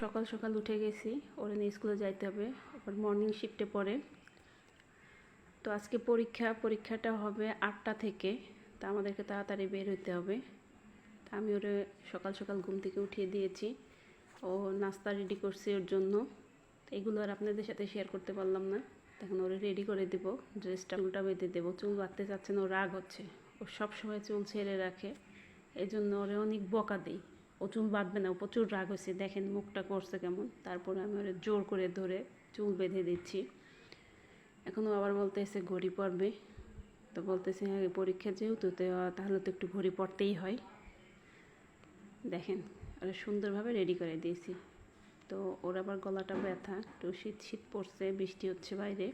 সকাল সকাল উঠে গেছি। ওরা নিয়ে স্কুলে যাইতে হবে। আবার মর্নিং শিফটে পড়ে। তো আজকে পরীক্ষা, পরীক্ষাটা হবে আটটা থেকে। তা আমাদেরকে তাড়াতাড়ি বের হইতে হবে। তা আমি ওরে সকাল সকাল ঘুম থেকে উঠিয়ে দিয়েছি। ও নাস্তা রেডি করছি ওর জন্য। এগুলো আর আপনাদের সাথে শেয়ার করতে পারলাম না। তখন ওরে রেডি করে দেবো। ড্রেসটা উল্টা বেঁধে দেবো। চুল বাঁধতে চাচ্ছে না, ও রাগ হচ্ছে। ও সব সময় চুল ছেড়ে রাখে। এই জন্য ওরে অনেক বকা দিই। ও চুল বাঁধবে না ও প্রচুর রাগ হয়েছে। দেখেন মুখটা করছে কেমন। তারপরে আমি ওরে জোর করে ধরে চুল বেঁধে দিচ্ছি। এখনও আবার বলতেছে, ঘড়ি পড়বে। তো বলতেছে হ্যাঁ পরীক্ষা যেহেতু, তো তাহলে তো একটু ঘড়ি পড়তেই হয়। দেখেন, ওরা সুন্দরভাবে রেডি করে দিয়েছি। তো ওর আবার গলাটা ব্যথা একটু শীত শীত পড়ছে, বৃষ্টি হচ্ছে বাইরে।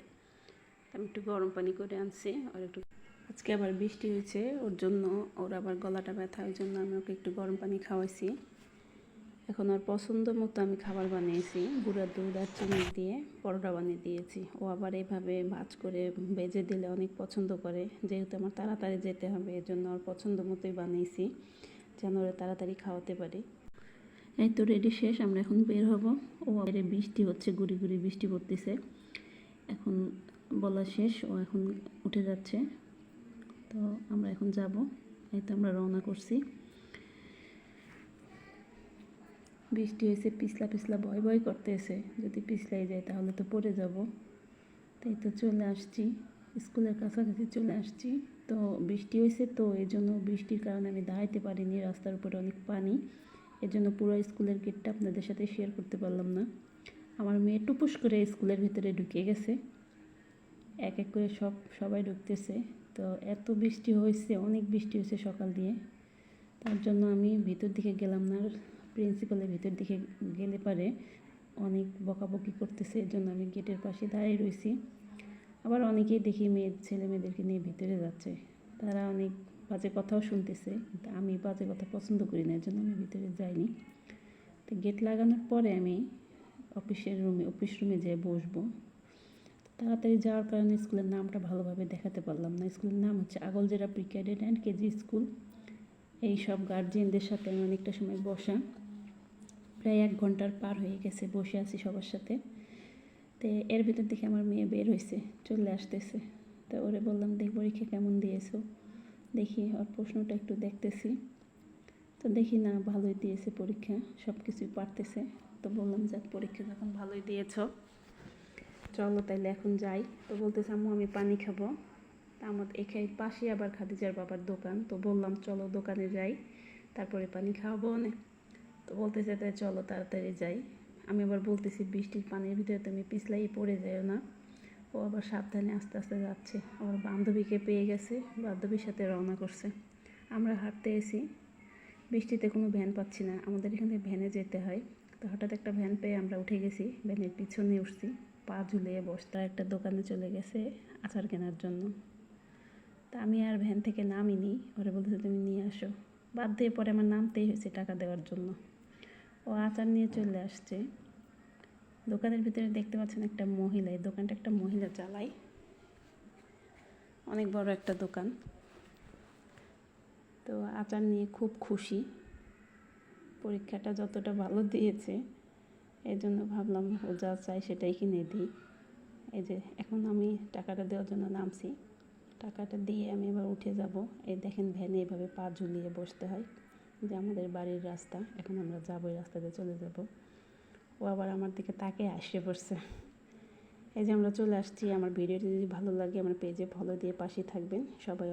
আমি একটু গরম পানি করে আনছি ওর একটু আজকে আবার বৃষ্টি হয়েছে, ওর জন্য ওর আবার গলাটা ব্যথা, ওই জন্য আমি ওকে একটু গরম পানি খাওয়াইছি। এখন ওর পছন্দ মতো আমি খাবার বানিয়েছি, গুঁড়া দুধ আর চিনি দিয়ে পরোটা বানিয়ে দিয়েছি। ও আবার এইভাবে ভাজ করে বেজে দিলে অনেক পছন্দ করে, যেহেতু আমার তাড়াতাড়ি যেতে হবে এর জন্য ওর পছন্দ মতোই বানিয়েছি, যেন ওরা তাড়াতাড়ি খাওয়াতে পারি। এই তো রেডি শেষ, আমরা এখন বের হব। ও বাইরে বৃষ্টি হচ্ছে, গুড়ি গুড়ি বৃষ্টি পড়তেছে। এখন বলা শেষ, ও এখন উঠে যাচ্ছে। তো আমরা এখন যাব। এই তো আমরা রওনা করছি। বৃষ্টি হয়েছে, পিছলা পিছলা ভয় ভয় করতেছে। যদি পিছলাই যায় তাহলে তো পড়ে যাব। তাই তো চলে আসছি। স্কুলের কাছাকাছি চলে আসছি। তো বৃষ্টি হয়েছে তো এই জন্য বৃষ্টির কারণে আমি দাঁড়াইতে পারিনি। রাস্তার উপরে অনেক পানি। এর জন্য পুরো স্কুলের গেটটা আপনাদের সাথে শেয়ার করতে পারলাম না। আমার মেয়ে টুপুস করে স্কুলের ভিতরে ঢুকে গেছে। এক এক করে সব, সবাই ঢুকতেছে। তো এত বৃষ্টি হয়েছে, অনেক বৃষ্টি হয়েছে সকাল দিয়ে। তার জন্য আমি ভিতর দিকে গেলাম না প্রিন্সিপালের ভিতর দিকে গেলে পারে অনেক বকাবকি করতেছে, এর জন্য আমি গেটের পাশে দাঁড়িয়ে রয়েছি। আবার অনেকেই দেখি মেয়ে ছেলে মেয়েদেরকে নিয়ে ভিতরে যাচ্ছে। তারা অনেক বাজে কথাও শুনতেছে, কিন্তু আমি বাজে কথা পছন্দ করি না, এর জন্য আমি ভিতরে যাইনি। তো গেট লাগানোর পরে আমি অফিসের রুমে, অফিস রুমে যেয়ে বসবো। তাড়াতাড়ি যাওয়ার কারণে স্কুলের নামটা ভালোভাবে দেখাতে পারলাম না। স্কুলের নাম হচ্ছে আগলজেরা pre cadet and KG school এই সব গার্জিয়ানদের সাথে আমি অনেকটা সময় বসা। প্রায় এক ঘণ্টার পার হয়ে গেছে, বসে আছি সবার সাথে। তো এর ভিতর দেখে আমার মেয়ে বের হয়েছে চলে আসতেছে। তো ওরে বললাম, দেখ, পরীক্ষা কেমন দিয়েছ? দেখি ওর প্রশ্নটা একটু দেখতেছি। তো দেখি, না, ভালোই দিয়েছে পরীক্ষা সব কিছুই পারতেছে। তো বললাম, যাক, পরীক্ষা যখন ভালোই দিয়েছ। চলো তাইলে এখন যাই। তো বলতেছে, আম্মু, আমি পানি খাব। তা আমার এখানে পাশে আবার খাদিজার বাবার দোকান। তো বললাম, চলো দোকানে যাই, তারপরে পানি খাওয়াবো অনেক। তো বলতেছে, তাই চলো তাড়াতাড়ি যাই। আমি আবার বলতেছি, বৃষ্টির পানির ভিতরে তুমি পিছলাই পড়ে যাও না। ও আবার সাবধানে আস্তে আস্তে যাচ্ছে। আমার বান্ধবীকে পেয়ে গেছে, বান্ধবীর সাথে রওনা করছে। আমরা হাঁটতে এসি। বৃষ্টিতে কোনো ভ্যান পাচ্ছি না। আমাদের এখানে ভ্যানে যেতে হয়। তো হঠাৎ একটা ভ্যান পেয়ে আমরা উঠে গেছি। ভ্যানের পিছনে উঠছি। পা ঝুলিয়ে বসতা একটা দোকানে চলে গেছে আচার কেনার জন্য। তা আমি আর ভ্যান থেকে নামিনি ওরা বলতেছে তুমি নিয়ে আসো। বাদ দিয়ে পরে আমার নামতেই হয়েছে টাকা দেওয়ার জন্য। ও আচার নিয়ে চলে আসছে। দোকানের ভিতরে দেখতে পাচ্ছেন একটা মহিলা, এই দোকানটা একটা মহিলা চালায়। অনেক বড় একটা দোকান। তো আচার নিয়ে খুব খুশি। পরীক্ষাটা যতটা ভালো দিয়েছে এই জন্য ভাবলাম ও যা চাই সেটাই কিনে দিই। এই যে এখন আমি টাকাটা দেওয়ার জন্য নামছি। টাকাটা দিয়ে আমি এবার উঠে যাব। এই দেখেন ভ্যানে এভাবে পা ঝুলিয়ে বসতে হয়। যে আমাদের বাড়ির রাস্তা, এখন আমরা যাব এই রাস্তাতে চলে যাব। ও আবার আমার দিকে তাকে আসে পড়ছে। এই যে আমরা চলে আসছি। আমার ভিডিওটি যদি ভালো লাগে আমার পেজে ফলো দিয়ে পাশে থাকবেন। সবাই